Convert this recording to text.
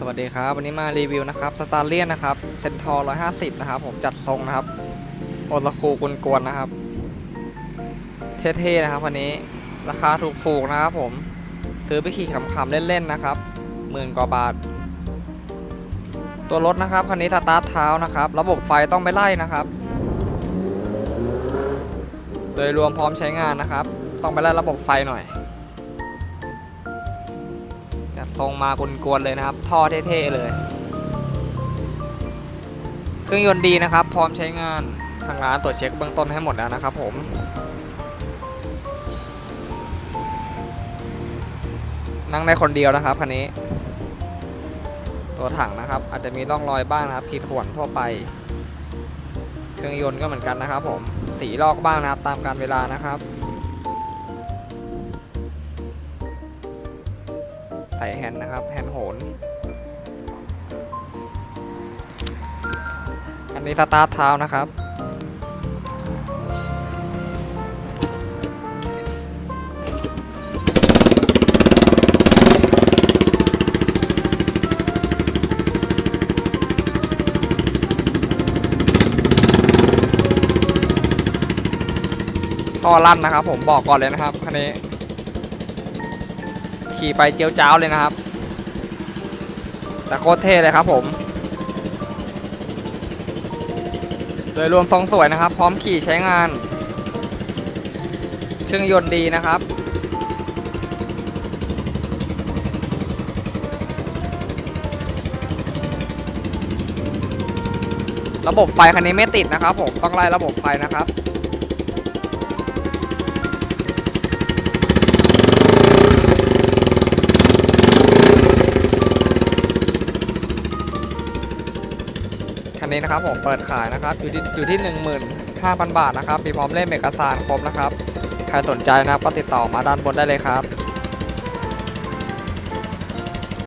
สวัสดีครับ วันนี้มารีวิวนะครับสตาร์เลียนนะครับเซนทอร์150นะครับ ผมจัดทรงนะครับโอลคูกวนๆนะครับ เท่ๆนะครับวันนี้ราคาถูกๆนะครับ ผมซื้อไปขี่ขำๆเล่นๆนะครับหมื่นกว่าบาท ตัวรถนะครับคันนี้สตาร์ทเท้านะครับ ระบบไฟต้องไม่ไล่นะครับ โดยรวมพร้อมใช้งานนะครับ ต้องไปไล่ระบบไฟหน่อย ทรงมากวนๆเลยนะครับ ท่อเท่ๆเลย เครื่องยนต์ดีนะครับ พร้อมใช้งานทางร้านตรวจเช็คเบื้องต้นให้หมดแล้วนะครับผมนั่งได้คนเดียวนะครับคันนี้ ตัวถังนะครับ อาจจะมีร่องรอยบ้างนะครับขีดข่วนทั่วไป เครื่องยนต์ก็เหมือนกันนะครับ ผมสีลอกบ้างนะครับ ตามการเวลานะครับ ใส่แฮนด์นะครับ แฮนด์โหน อันนี้สตาร์ทเท้านะครับ ท่อลั่นนะครับ ผมบอกก่อนเลยนะครับคันนี้ ขี่ไปเจียวจ้าวเลยนะครับ แต่โคตรเท่เลยครับผม โดยรวมทรงสวยนะครับ พร้อมขี่ใช้งาน เครื่องยนต์ดีนะครับระบบไฟคันนี้ไม่ติดนะครับผมต้องไล่ระบบไฟนะครับ นนี้นะครับผมเปิดขายนะครับอยู่ที่อยู่ที่ 15,000 บาทนะครับมีพร้อมเล่มเอกสารครบนะครับ ใครสนใจนะครับก็ติดต่อมาด้านบนได้เลยครับ